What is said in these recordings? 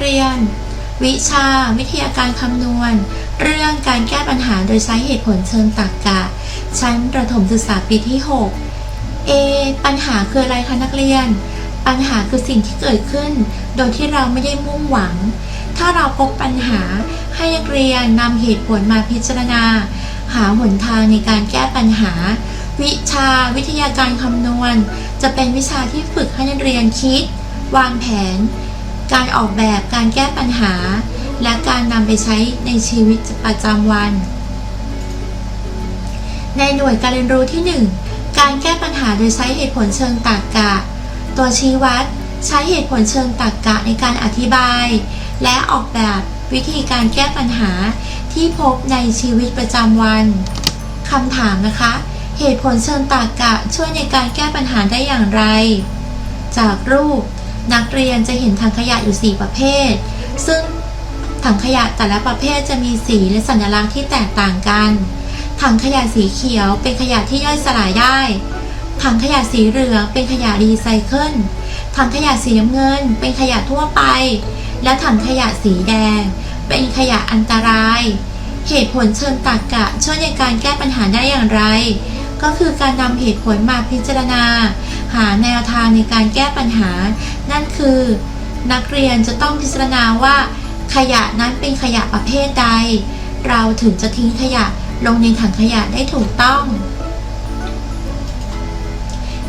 เรียน วิชา วิทยาการคำนวณ เรื่องการแก้ปัญหาโดยใช้เหตุผลเชิงตรรกกะ ชั้นประถมศึกษาปีที่6เอปัญหาคืออะไรคะนักเรียน ปัญหาคือสิ่งที่เกิดขึ้น โดยที่เราไม่ได้มุ่งหวัง ถ้าเราพบปัญหาให้นักเรียนนำเหตุผลมาพิจารณา หาหนทางในการแก้ปัญหา วิชาวิทยาการคำนวณ จะเป็นวิชาที่ฝึกให้นักเรียนคิด วางแผน การออกแบบการแก้ปัญหา และการนำไปใช้ในชีวิตประจำวัน ในหน่วยการเรียนรู้ที่ 1 การแก้ปัญหาโดยใช้เหตุผลเชิงตรรกกะ ตัวชี้วัดใช้เหตุผลเชิงตรรกกะในการอธิบาย และออกแบบวิธีการแก้ปัญหาที่พบในชีวิตประจำวันคำถามนะคะ เหตุผลเชิงตรรกกะช่วยในการแก้ปัญหาได้อย่างไร จากรูป นักเรียนจะเห็นถังขยะอยู่ 4 ประเภท ซึ่งถังขยะแต่ละประเภทจะมีสีและสัญลักษณ์ที่แตกต่างกัน ถังขยะสีเขียวเป็นขยะที่ย่อยสลายได้ ถังขยะสีเหลืองเป็นขยะรีไซเคิล ถังขยะสีน้ำเงิน เป็นขยะทั่วไป และถังขยะสีแดง เป็นขยะอันตราย เหตุผลเชิงตรรกกะช่วยในการแก้ปัญหาได้อย่างไร ก็คือการนำเหตุผลมาพิจารณา หาแนวทางในการแก้ปัญหา นั่นคือ นักเรียนจะต้องพิจารณาว่า ขยะนั้นเป็นขยะประเภทใด เราถึงจะทิ้งขยะลงในถังขยะได้ถูกต้อง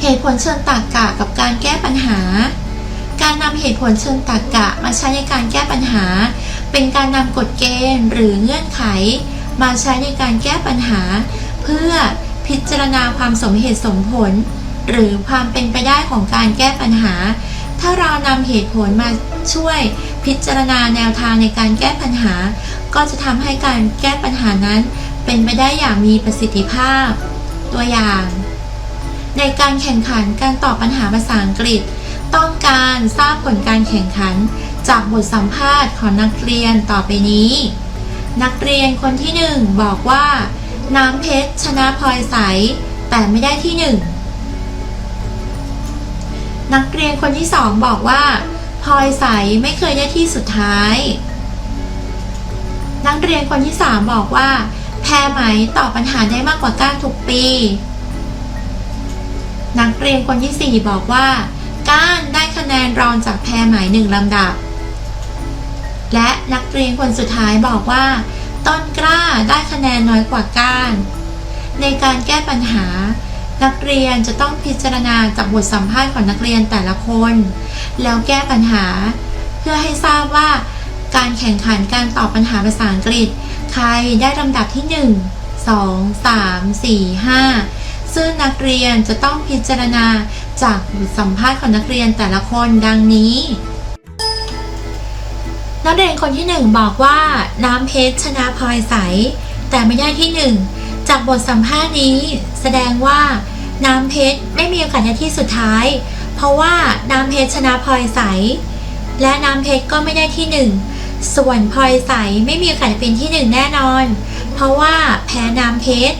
เหตุผลเชิงตรรกกะกับการแก้ปัญหา การนำเหตุผลเชิงตรรกกะมาใช้ในการแก้ปัญหา เป็นการนำกฎเกณฑ์หรือเงื่อนไข มาใช้ในการแก้ปัญหา เพื่อพิจารณาความสมเหตุสมผล หรือความเป็นไปได้ของการแก้ปัญหา ถ้าเรานำเหตุผลมาช่วยพิจารณาแนวทางในการแก้ปัญหา ก็จะทำให้การแก้ปัญหานั้น เป็นไปได้อย่างมีประสิทธิภาพ ตัวอย่าง ในการแข่งขันการตอบปัญหาภาษาอังกฤษ ต้องการทราบผลการแข่งขัน จากบทสัมภาษณ์ของนักเรียนต่อไปนี้ นักเรียนคนที่หนึ่งบอกว่า น้ำเพชรชนะพลอยใสแต่ไม่ได้ที่ห นักเรียนคนที่สองบอกว่าพลอยใสไม่เคยได้ที่สุดท้าย นักเรียนคนที่สามบอกว่า แพรไหมตอบปัญหาได้มากกว่าก้านทุกปี นักเรียนคนที่สี่บอกว่า ก้านได้คะแนนรองจากแพรไหมหนึ่งลำดับ และนักเรียนคนสุดท้ายบอกว่า ต้นกล้าได้คะแนนน้อยกว่าก้าน ในการแก้ปัญหา นักเรียนจะต้องพิจารณาจากบทสัมภาษณ์ของนักเรียนแต่ละคน แล้วแก้ปัญหา เพื่อให้ทราบว่าการแข่งขันการตอบปัญหาภาษาอังกฤษ ใครได้ลำดับที่ 1 2 3 4 5 ซึ่งนักเรียนจะต้องพิจารณาจากบทสัมภาษณ์ของนักเรียนแต่ละคนดังนี้ นักเรียนคนที่ 1 บอกว่าน้ำเพชรชนะพลอยใส แต่ไม่ได้ที่ 1 จากบทสัมภาษณ์นี้แสดงว่าน้ำเพชรไม่มีโอกาสได้ที่สุดท้าย เพราะว่าน้ำเพชรชนะพลอยใส และน้ำเพชรก็ไม่ได้ที่1ส่วนพลอยใสไม่มีโอกาสเป็นที่1แน่นอน เพราะว่าแพ้น้ำเพชร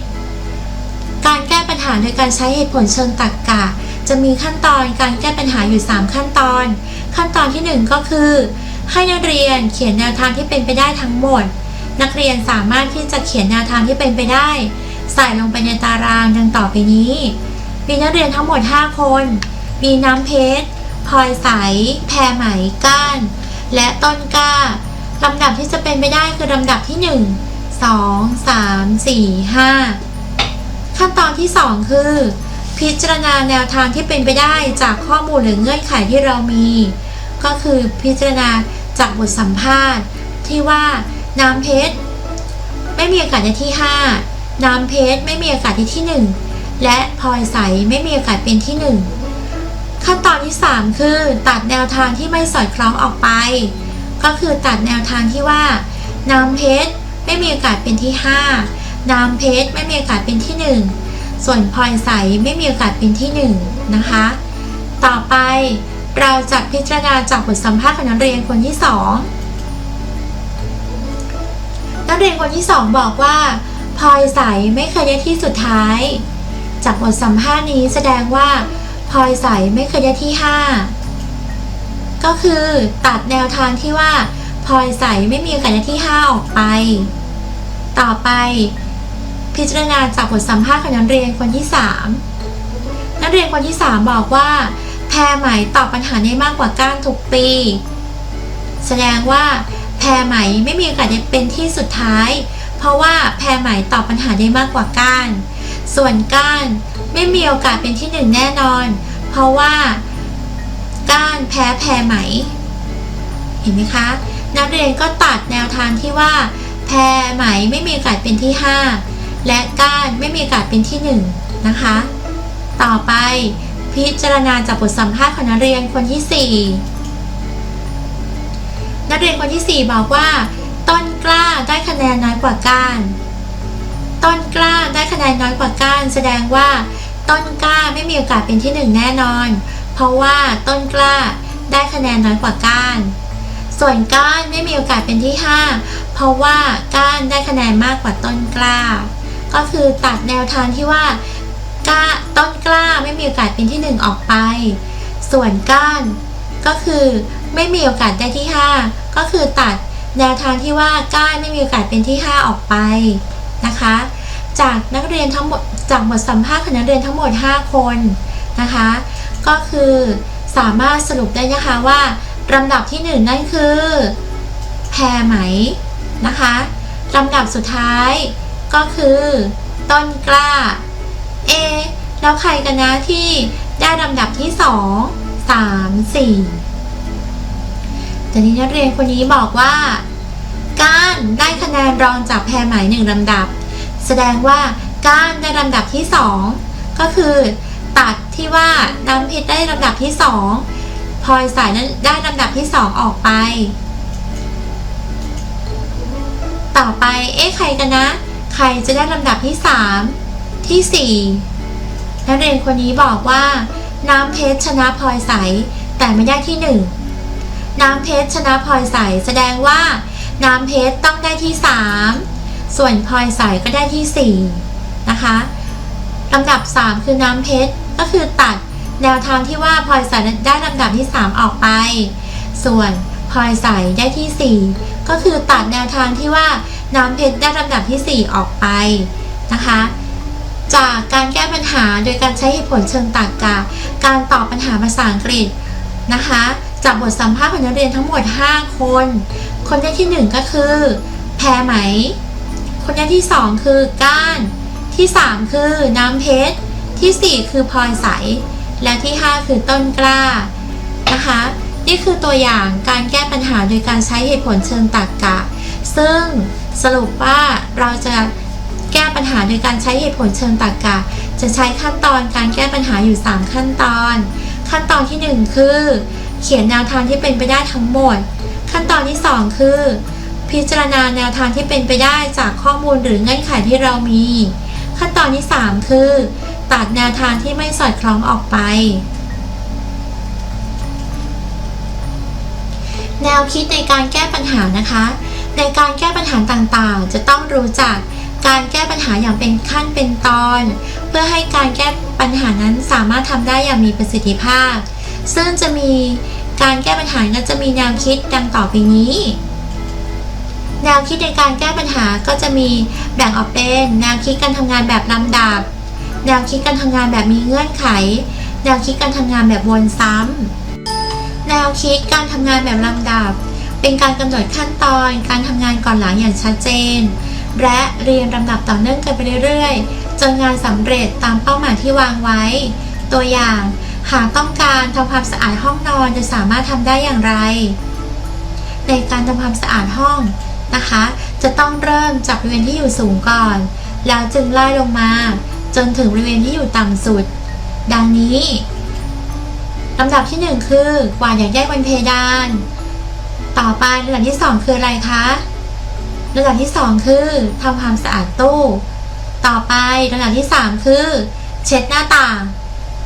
การแก้ปัญหาโดยการใช้เหตุผลเชิงตรรกกะ จะมีขั้นตอนการแก้ปัญหาอยู่ 3 ขั้นตอน ขั้นตอนที่ 1 ก็คือ ให้นักเรียนเขียนแนวทางที่เป็นไปได้ทั้งหมด นักเรียนสามารถที่จะเขียนแนวทางที่เป็นไปได้ ใส่ลงไปในตารางดังต่อไปนี้ มีนักเรียนทั้งหมด 5 คน มีน้ำเพชรพลอยใส แพรไหมก้าน และต้นกล้าลำดับที่จะเป็นไปได้คือลำดับที่ 1 2 3 4 5 ขั้นตอนที่ 2 คือ พิจารณาแนวทางที่เป็นไปได้จากข้อมูลหรือเงื่อนไขที่เรามี ก็คือพิจารณาจากบทสัมภาษณ์ที่ว่า น้ำเพชรไม่มีโอกาสในที่ 5 น้ำเพชรไม่มีโอกาสในที่ 1 และพลอยใสไม่มีโอกาสเป็นที่ 1 ขั้นตอนที่ 3 คือ ตัดแนวทางที่ไม่สอดคล้องออกไป ก็คือตัดแนวทางที่ว่า น้ำเพชรไม่มีโอกาสเป็นที่ 5 น้ำเพชรไม่มีโอกาสเป็นที่ 1 ส่วนพลอยใสไม่มีโอกาสเป็นที่ 1 นะคะ ต่อไปเราจะพิจารณาจากบทสัมภาษณ์ของนักเรียนคนที่ 2 นักเรียนคนที่2บอกว่าพลอยใสไม่เคยได้ที่สุดท้าย จากบทสัมภาษณ์นี้แสดงว่าพลอยใสไม่เคยได้ที่ 5 ก็คือตัดแนวทางที่ว่าพลอยใสไม่มีโอกาสได้ที่ 5 ออกไป ต่อไป พิจารณาจากบทสัมภาษณ์ของนักเรียนคนที่ 3 นักเรียนคนที่ 3 บอกว่า แพรไหมตอบปัญหาได้มากกว่าก้านทุกปี แสดงว่า รไหมไม่มีโอกาสได้เป็นที่สุดท้าย เพราะว่าแพรไหมตอบปัญหาได้มากกว่าก้าน ส่วนก้านไม่มีโอกาสเป็นที่หนึ่งแน่นอน เพราะว่า ก้านแพ้แพรไหม เห็นไหมคะ นักเรียนก็ตัดแนวทางที่ว่า แพรไหมไม่มีโอกาสเป็นที่ 5 และก้านไม่มีโอกาสเป็นที่ 1 นะคะ ต่อไปพิจารณาจากบทสัมภาษณ์ของนักเรียนคนที่ 4 นักเรียนคนที่ 4 บอกว่า ต้นกล้าได้คะแนนน้อยกว่าก้าน ต้นกล้าได้คะแนนน้อยกว่าก้าน แสดงว่า ต้นกล้าไม่มีโอกาสเป็นที่หนึ่งแน่นอน เพราะว่าต้นกล้าได้คะแนนน้อยกว่าก้าน ส่วนก้านไม่มีโอกาสเป็นที่ 5 เพราะว่าก้านได้คะแนนมากกว่าต้นกล้า ก็คือตัดแนวทางที่ว่าก้าต้นกล้าไม่มีโอกาสเป็นที่ 1 ออกไป ส่วนก้านก็คือ ไม่มีโอกาสได้ที่ 5 ก็คือตัดแนวทางที่ว่าก้านไม่มีโอกาสเป็นที่ 5 ออกไปนะคะ จากนักเรียนทั้งหมดจากบทสัมภาษณ์ของนักเรียนทั้งหมด 5 คนนะคะ ก็คือสามารถสรุปได้นะคะว่าลำดับที่ 1 นั่นคือ แพรไหมนะคะลำดับสุดท้ายก็คือ ต้นกล้า เอ แล้วใครกันนะที่ได้ลำดับที่ 2 3 4 แต่นี้นักเรียนคนนี้บอกว่าก้านได้คะแนนรองจากแพรหมายหนึ่งลำดับ แสดงว่าก้านได้ลำดับที่ 2 ก็คือ ตัดที่ว่าน้ำเพชรได้ลำดับที่2พลอยสายนั้นได้ลำดับที่ 2 ออกไป ต่อไปเอ๊ะใครกันนะ ใครจะได้ลำดับที่ 3 ที่ 4 นักเรียนคนนี้บอกว่า น้ำเพชรชนะพลอยใสแต่ไม่ได้ที่ 1 น้ำเพชรชนะพลอยใสแสดงว่า น้ำเพชรต้องได้ที่ 3 ส่วนพลอยใสก็ได้ที่ 4 นะคะลำดับ 3 คือน้ำเพชรก็คือตัดแนวทางที่ว่าพลอยใสได้ลำดับที่ 3 ออกไป ส่วนพลอยใสได้ที่ 4 ก็คือตัดแนวทางที่ว่าน้ำเพชรได้ลำดับที่ 4 ออกไปนะคะจากการแก้ปัญหาโดยการใช้เหตุผลเชิงตรรกะ การตอบปัญหาภาษาอังกฤษนะคะ จากบทสัมภาษณ์ของนักเรียนทั้งหมด 5 คน คนที่ 1 ก็คือ แพรไหม คนที่ 2 คือก้าน ที่ 3 คือน้ำเพชร ที่ 4 คือพลอยใส และที่ 5 คือต้นกล้านะคะ นี่คือตัวอย่างการแก้ปัญหาโดยการใช้เหตุผลเชิงตรรกะซึ่งสรุปว่าเราจะแก้ปัญหาโดยการใช้เหตุผลเชิงตรรกะ จะใช้ขั้นตอนการแก้ปัญหาอยู่ 3 ขั้นตอน ขั้นตอนที่ 1 คือ เขียนแนวทางที่เป็นไปได้ทั้งหมด ขั้นตอนที่ 2 คือ พิจารณาแนวทางที่เป็นไปได้จากข้อมูลหรือเงื่อนไขที่เรามี ขั้นตอนที่ 3 คือ ตัดแนวทางที่ไม่สอดคล้องออกไป แนวคิดในการแก้ปัญหานะคะ ในการแก้ปัญหาต่างๆ จะต้องรู้จักการแก้ปัญหาอย่างเป็นขั้นเป็นตอน เพื่อให้การแก้ปัญหานั้นสามารถทำได้อย่างมีประสิทธิภาพ ซึ่งจะมี การแก้ปัญหาก็จะมีแนวคิดดังต่อไปนี้ แนวคิดในการแก้ปัญหาก็จะมีแบ่งออกเป็น แนวคิดการทำงานแบบลำดับ แนวคิดการทำงานแบบมีเงื่อนไข แนวคิดการทำงานแบบวนซ้ำแนวคิดการทำงานแบบลำดับ เป็นการกำหนดขั้นตอน การทำงานก่อนหลังอย่างชัดเจน และเรียนลำดับต่อเนื่องกันไปเรื่อยๆจนงานสำเร็จตามเป้าหมายที่วางไว้ ตัวอย่าง หากต้องการทำความสะอาดห้องนอนจะสามารถทำได้อย่างไร ในการทำความสะอาดห้องนะคะ จะต้องเริ่มจากบริเวณที่อยู่สูงก่อน แล้วจึงไล่ลงมา จนถึงบริเวณที่อยู่ต่ำสุด ดังนี้ลำดับที่ 1 คือกวาดอย่างแยกบนเพดาน ต่อไปลำดับที่ 2 คืออะไรคะลำดับที่ 2 คือทำความสะอาดตู้ ต่อไปลำดับที่ 3 คือ เช็ดหน้าต่าง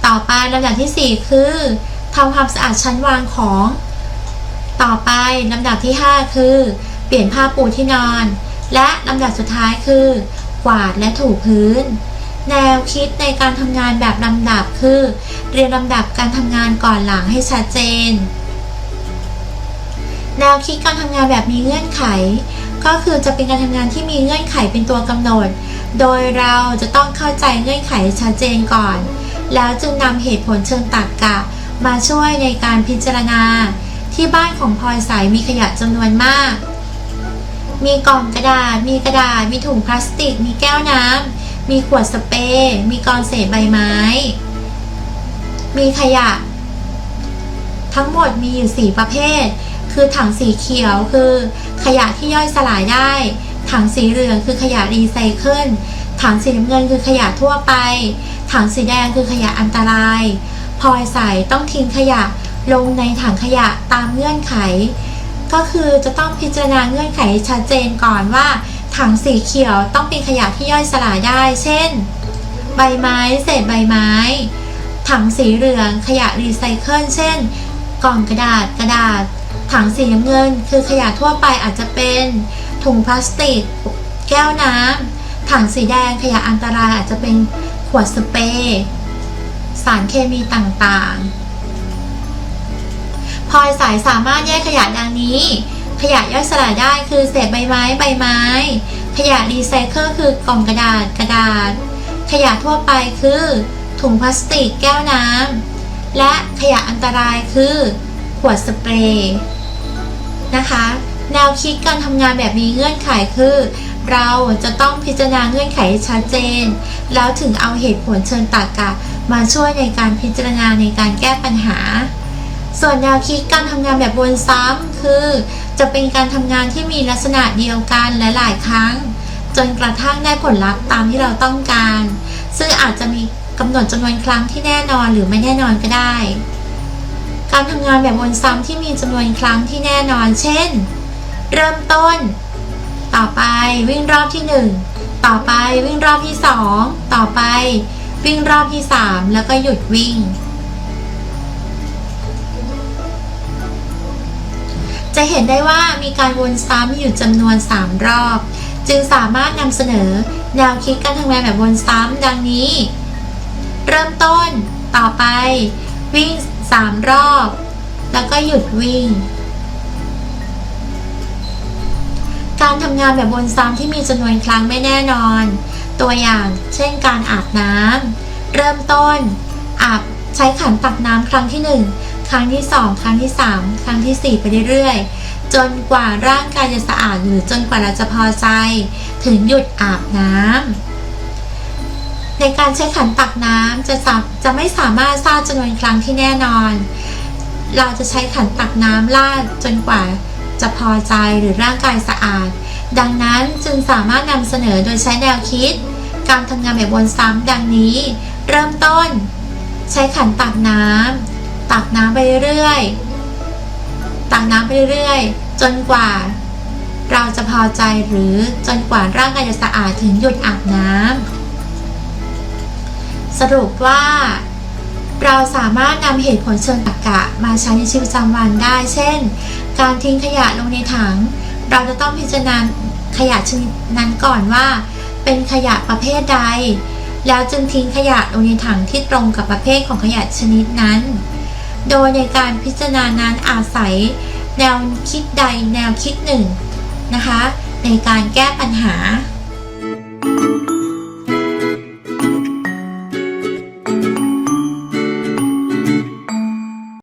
ต่อไปลำดับที่ 4 คือทำความสะอาดชั้นวางของ ต่อไปลำดับที่ 5 คือ เปลี่ยนผ้าปูที่นอน และลำดับสุดท้ายคือ กวาดและถูพื้น แนวคิดในการทำงานแบบลำดับคือ เรียนลำดับการทำงานก่อนหลังให้ชัดเจน แนวคิดการทำงานแบบมีเงื่อนไข ก็คือจะเป็นการทำงานที่มีเงื่อนไขเป็นตัวกำหนด โดยเราจะต้องเข้าใจเงื่อนไขชัดเจนก่อน แล้วจึงนำเหตุผลเชิงตรรกกะ มาช่วยในการพิจารณา ที่บ้านของพลอยสายมีขยะจำนวนมาก มีกล่องกระดาษ มีกระดาษ มีถุงพลาสติก มีแก้วน้ำ มีขวดสเปรย์ มีกองเศษใบไม้ มีขยะ ทั้งหมดมีอยู่4ประเภท คือถังสีเขียวคือ ขยะที่ย่อยสลายได้ ถังสีเหลืองคือขยะรีไซเคิล ถังสีน้ำเงินคือขยะทั่วไป ถังสีแดงคือขยะอันตรายพลอยใสต้องทิ้งขยะลงในถังขยะตามเงื่อนไข ก็คือจะต้องพิจารณาเงื่อนไขชัดเจนก่อนว่า ถังสีเขียวต้องเป็นขยะที่ย่อยสลายได้ เช่น ใบไม้เศษใบไม้ ถังสีเหลืองขยะรีไซเคิลเช่น กล่องกระดาษกระดาษ ถังสีน้ำเงิน คือขยะทั่วไปอาจจะเป็น ถุงพลาสติก แก้วน้ำถังสีแดงขยะอันตรายอาจจะเป็น ขวดสเปรย์สารเคมีต่างๆพลอยสายสามารถแยกขยะดังนี้ ขยะย่อยสลายได้คือเศษใบไม้ใบไม้ ขยะรีไซเคิลคือกล่องกระดาษกระดาษ ขยะทั่วไปคือ ถุงพลาสติกแก้วน้ำและขยะอันตรายคือ ขวดสเปรย์นะคะแนวคิดการทำงานแบบมีเงื่อนไขคือ เราจะต้องพิจารณาเงื่อนไขชัดเจน แล้วถึงเอาเหตุผลเชิงตรรกะมาช่วยในการพิจารณาในการแก้ปัญหา ส่วนแนวคิดการทำงานแบบวนซ้ำคือ จะเป็นการทำงานที่มีลักษณะเดียวกันและหลายครั้ง จนกระทั่งได้ผลลัพธ์ตามที่เราต้องการ ซึ่งอาจจะมีกำหนดจำนวนครั้งที่แน่นอนหรือไม่แน่นอนก็ได้ การทำงานแบบวนซ้ำที่มีจำนวนครั้งที่แน่นอน เช่น เริ่มต้น ต่อไปวิ่งรอบที่ 1 ต่อไปวิ่งรอบที่ 2 ต่อไปวิ่งรอบที่ 3 แล้วก็หยุดวิ่ง จะเห็นได้ว่ามีการวนซ้ำอยู่จำนวน 3 รอบ จึงสามารถนำเสนอแนวคิดการทำงานแบบวนซ้ำดังนี้ เริ่มต้นต่อไป วิ่ง 3 รอบ แล้วก็หยุดวิ่ง การทำงานแบบวนซ้ำที่มีจำนวนครั้งไม่แน่นอน ตัวอย่างเช่นการอาบน้ำเริ่มต้น อาบใช้ขันตักน้ำครั้งที่ 1 ครั้งที่ 2 ครั้งที่ 3 ครั้งทีสี่4 ไปเรื่อยๆ จนกว่าร่างกายจะสะอาดหรือจนกว่าเราจะพอใจ ถึงหยุดอาบน้ำในการใช้ขันตักน้ำจะจะจะไม่สามารถทราบจำนวนครั้งที่แน่นอน เราจะใช้ขันตักน้ำลาดจนกว่า จะพอใจหรือร่างกายสะอาด ดังนั้นจึงสามารถนำเสนอโดยใช้แนวคิด การทำงานแบบวนซ้ำดังนี้ เริ่มต้น ใช้ขันตักน้ำตักน้ำไปเรื่อยตักน้ำไปเรื่อยจนกว่า เราจะพอใจหรือจนกว่าร่างกายจะสะอาดถึงหยุดอาบน้ำสรุปว่าเราสามารถนำเหตุผลเชิงตรรกะมาใช้ในชีวิตประจำวันได้ เช่น การทิ้งขยะลงในถัง เราจะต้องพิจารณาขยะชนิดนั้นก่อนว่า เป็นขยะประเภทใด แล้วจึงทิ้งขยะลงในถังที่ตรงกับประเภทของขยะชนิดนั้น โดยในการพิจารณานั้นอาศัย แนวคิดใดแนวคิดหนึ่งนะคะ ในการแก้ปัญหา